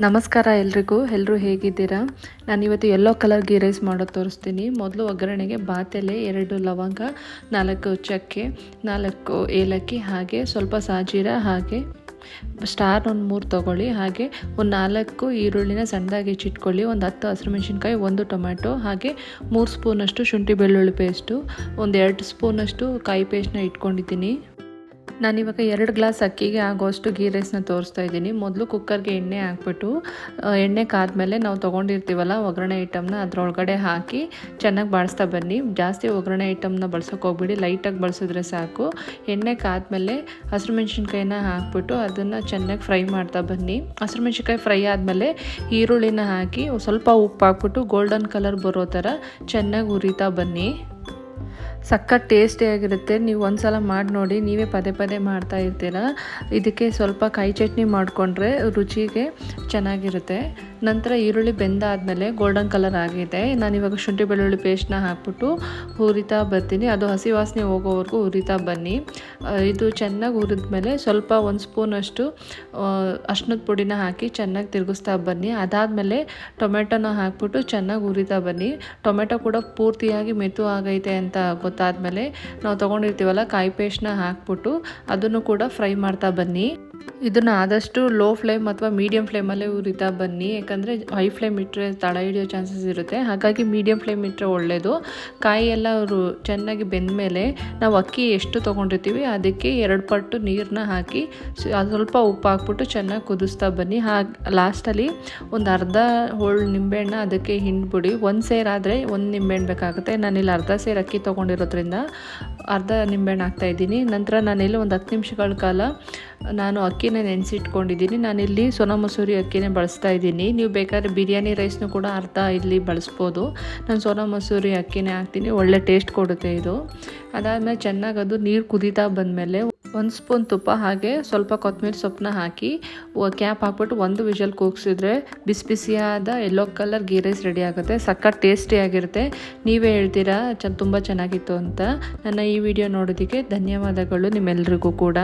ನಮಸ್ಕಾರ ಎಲ್ರಿಗೂ. ಎಲ್ಲರೂ ಹೇಗಿದ್ದೀರಾ? ನಾನು ಇವತ್ತು ಯೆಲ್ಲೋ ಕಲರ್ ಗೀ ರೈಸ್ ಮಾಡೋದು ತೋರಿಸ್ತೀನಿ. ಮೊದಲು ಒಗ್ಗರಣೆಗೆ ಬಾತೆಲೆ, ಎರಡು ಲವಂಗ, ನಾಲ್ಕು ಚಕ್ಕೆ, ನಾಲ್ಕು ಏಲಕ್ಕಿ, ಹಾಗೆ ಸ್ವಲ್ಪ ಸಾಜೀರ, ಹಾಗೆ ಸ್ಟಾರ್ ಒಂದು ಮೂರು ತೊಗೊಳ್ಳಿ. ಹಾಗೆ ಒಂದು ನಾಲ್ಕು ಈರುಳ್ಳಿನ ಸಣ್ಣದಾಗಿ ಹೆಚ್ಚಿಟ್ಕೊಳ್ಳಿ. ಒಂದು ಹತ್ತು ಹಸಿರು ಮೆಣಸಿನ್ಕಾಯಿ ಒಂದು ಟೊಮ್ಯಾಟೊ, ಹಾಗೆ ಮೂರು ಸ್ಪೂನಷ್ಟು ಶುಂಠಿ ಬೆಳ್ಳುಳ್ಳಿ ಪೇಸ್ಟು ಒಂದು ಎರಡು ಸ್ಪೂನಷ್ಟು ಕಾಯಿ ಪೇಸ್ಟ್ನ ಇಟ್ಕೊಂಡಿದ್ದೀನಿ. ನಾನಿವಾಗ ಎರಡು ಗ್ಲಾಸ್ ಅಕ್ಕಿಗೆ ಆಗೋಷ್ಟು ಗೀ ರೈಸ್ನ ತೋರಿಸ್ತಾ ಇದ್ದೀನಿ. ಮೊದಲು ಕುಕ್ಕರ್ಗೆ ಎಣ್ಣೆ ಹಾಕ್ಬಿಟ್ಟು ಎಣ್ಣೆ ಕಾದ್ಮೇಲೆ ನಾವು ತೊಗೊಂಡಿರ್ತೀವಲ್ಲ ಒಗ್ಗರಣೆ ಐಟಮ್ನ, ಅದರೊಳಗಡೆ ಹಾಕಿ ಚೆನ್ನಾಗಿ ಬಾಡಿಸ್ತಾ ಬನ್ನಿ. ಜಾಸ್ತಿ ಒಗ್ಗರಣೆ ಐಟಮ್ನ ಬಳಸೋಕೆ ಹೋಗ್ಬಿಡಿ, ಲೈಟಾಗಿ ಬಳಸಿದ್ರೆ ಸಾಕು. ಎಣ್ಣೆ ಕಾದ್ಮೇಲೆ ಹಸಿರು ಮೆಣಸಿನ್ಕಾಯಿನ ಹಾಕ್ಬಿಟ್ಟು ಅದನ್ನು ಚೆನ್ನಾಗಿ ಫ್ರೈ ಮಾಡ್ತಾ ಬನ್ನಿ. ಹಸಿರು ಮೆಣಸಿನ್ಕಾಯಿ ಫ್ರೈ ಆದಮೇಲೆ ಈರುಳ್ಳಿನ ಹಾಕಿ ಸ್ವಲ್ಪ ಉಪ್ಪು ಹಾಕ್ಬಿಟ್ಟು ಗೋಲ್ಡನ್ ಕಲರ್ ಬರೋ ಥರ ಚೆನ್ನಾಗಿ ಉರಿತಾ ಬನ್ನಿ. ಸಖತ್ ಟೇಸ್ಟಿಯಾಗಿರುತ್ತೆ ನೀವು ಒಂದ್ಸಲ ಮಾಡಿ ನೋಡಿ, ನೀವೇ ಪದೇ ಪದೇ ಮಾಡ್ತಾ ಇರ್ತೀರ. ಇದಕ್ಕೆ ಸ್ವಲ್ಪ ಕಾಯಿ ಚಟ್ನಿ ಮಾಡಿಕೊಂಡ್ರೆ ರುಚಿಗೆ ಚೆನ್ನಾಗಿರುತ್ತೆ. ನಂತರ ಈರುಳ್ಳಿ ಬೆಂದಾದಮೇಲೆ ಗೋಲ್ಡನ್ ಕಲರ್ ಆಗಿದೆ. ನಾನಿವಾಗ ಶುಂಠಿ ಬೆಳ್ಳುಳ್ಳಿ ಪೇಸ್ಟ್ನ ಹಾಕ್ಬಿಟ್ಟು ಹುರಿತಾ ಬರ್ತೀನಿ. ಅದು ಹಸಿ ವಾಸನೆ ಹೋಗೋವರೆಗೂ ಹುರಿತಾ ಬನ್ನಿ. ಇದು ಚೆನ್ನಾಗಿ ಹುರಿದ ಮೇಲೆ ಸ್ವಲ್ಪ ಒಂದು ಸ್ಪೂನಷ್ಟು ಅರ್ಶಿನದ ಪುಡಿನ ಹಾಕಿ ಚೆನ್ನಾಗಿ ತಿರುಗಿಸ್ತಾ ಬನ್ನಿ. ಅದಾದಮೇಲೆ ಟೊಮೆಟೊನ ಹಾಕ್ಬಿಟ್ಟು ಚೆನ್ನಾಗಿ ಹುರಿತಾ ಬನ್ನಿ. ಟೊಮೆಟೊ ಕೂಡ ಪೂರ್ತಿಯಾಗಿ ಮೆತು ಆಗೈತೆ ಅಂತ ಗೊತ್ತಾದಮೇಲೆ ನಾವು ತೊಗೊಂಡಿರ್ತೀವಲ್ಲ ಕಾಯಿ ಪೇಸ್ಟ್ನ ಹಾಕ್ಬಿಟ್ಟು ಅದನ್ನು ಕೂಡ ಫ್ರೈ ಮಾಡ್ತಾ ಬನ್ನಿ. ಇದನ್ನು ಆದಷ್ಟು ಲೋ ಫ್ಲೇಮ್ ಅಥವಾ ಮೀಡಿಯಮ್ ಫ್ಲೇಮಲ್ಲೇ ಉರಿತಾ ಬನ್ನಿ. ಯಾಕಂದರೆ ಹೈ ಫ್ಲೇಮ್ ಇಟ್ಟರೆ ತಳ ಹಿಡಿಯೋ ಚಾನ್ಸಸ್ ಇರುತ್ತೆ. ಹಾಗಾಗಿ ಮೀಡಿಯಂ ಫ್ಲೇಮ್ ಇಟ್ಟರೆ ಒಳ್ಳೆಯದು ಕಾಯಿ ಎಲ್ಲ ಅವರು ಚೆನ್ನಾಗಿ ಬೆಂದ ಮೇಲೆ ನಾವು ಅಕ್ಕಿ ಎಷ್ಟು ತೊಗೊಂಡಿರ್ತೀವಿ, ಅದಕ್ಕೆ ಎರಡು ಪಟ್ಟು ನೀರನ್ನ ಹಾಕಿ ಸ್ವಲ್ಪ ಉಪ್ಪು ಹಾಕ್ಬಿಟ್ಟು ಚೆನ್ನಾಗಿ ಕುದಿಸ್ತಾ ಬನ್ನಿ. ಹಾಗೆ ಲಾಸ್ಟಲ್ಲಿ ಒಂದು ಅರ್ಧ ಹೋಳು ನಿಂಬೆಹಣ್ಣು ಅದಕ್ಕೆ ಹಿಂಡ್ಬಿಡಿ. ಒಂದು ಸೇರಾದರೆ ಒಂದು ನಿಂಬೆಹಣ್ಣು ಬೇಕಾಗುತ್ತೆ. ನಾನಿಲ್ಲಿ ಅರ್ಧ ಸೇರು ಅಕ್ಕಿ ತೊಗೊಂಡಿರೋದ್ರಿಂದ ಅರ್ಧ ನಿಂಬೆಹಣ್ಣು ಹಾಕ್ತಾಯಿದ್ದೀನಿ ನಂತರ ನಾನಿಲ್ಲಿ ಒಂದು ಹತ್ತು ನಿಮಿಷಗಳ ಕಾಲ ನಾನು ಅಕ್ಕಿನ ನೆನೆಸಿಟ್ಕೊಂಡಿದ್ದೀನಿ. ನಾನಿಲ್ಲಿ ಸೋನಾ ಮಸೂರಿ ಅಕ್ಕಿನೇ ಬಳಸ್ತಾ ಇದ್ದೀನಿ. ನೀವು ಬೇಕಾದ್ರೆ ಬಿರಿಯಾನಿ ರೈಸ್ನು ಕೂಡ ಅರ್ಧ ಇಲ್ಲಿ ಬಳಸ್ಬೋದು. ನಾನು ಸೋನಾ ಮಸೂರಿ ಅಕ್ಕಿನೇ ಹಾಕ್ತೀನಿ. ಒಳ್ಳೆ ಟೇಸ್ಟ್ ಕೊಡುತ್ತೆ ಇದು. ಅದಾದಮೇಲೆ ಚೆನ್ನಾಗಿ ಅದು ನೀರು ಕುದೀತಾ ಬಂದಮೇಲೆ ಒಂದು ಸ್ಪೂನ್ ತುಪ್ಪ ಹಾಗೆ ಸ್ವಲ್ಪ ಕೊತ್ತಂಬರಿ ಸೊಪ್ಪನ್ನ ಹಾಕಿ ಕ್ಯಾಪ್ ಹಾಕ್ಬಿಟ್ಟು ಒಂದು ವಿಷಲ್ ಕೂಗಿಸಿದ್ರೆ ಬಿಸಿ ಬಿಸಿಯಾದ yellow colour ghee rice ready ಆಗುತ್ತೆ. ಸಖತ್ ಟೇಸ್ಟಿಯಾಗಿರುತ್ತೆ ನೀವೇ ಹೇಳ್ತೀರಾ ಚ ತುಂಬ ಚೆನ್ನಾಗಿತ್ತು ಅಂತ. ನನ್ನ ಈ ವಿಡಿಯೋ ನೋಡೋದಕ್ಕೆ ಧನ್ಯವಾದಗಳು ನಿಮ್ಮೆಲ್ರಿಗೂ ಕೂಡ.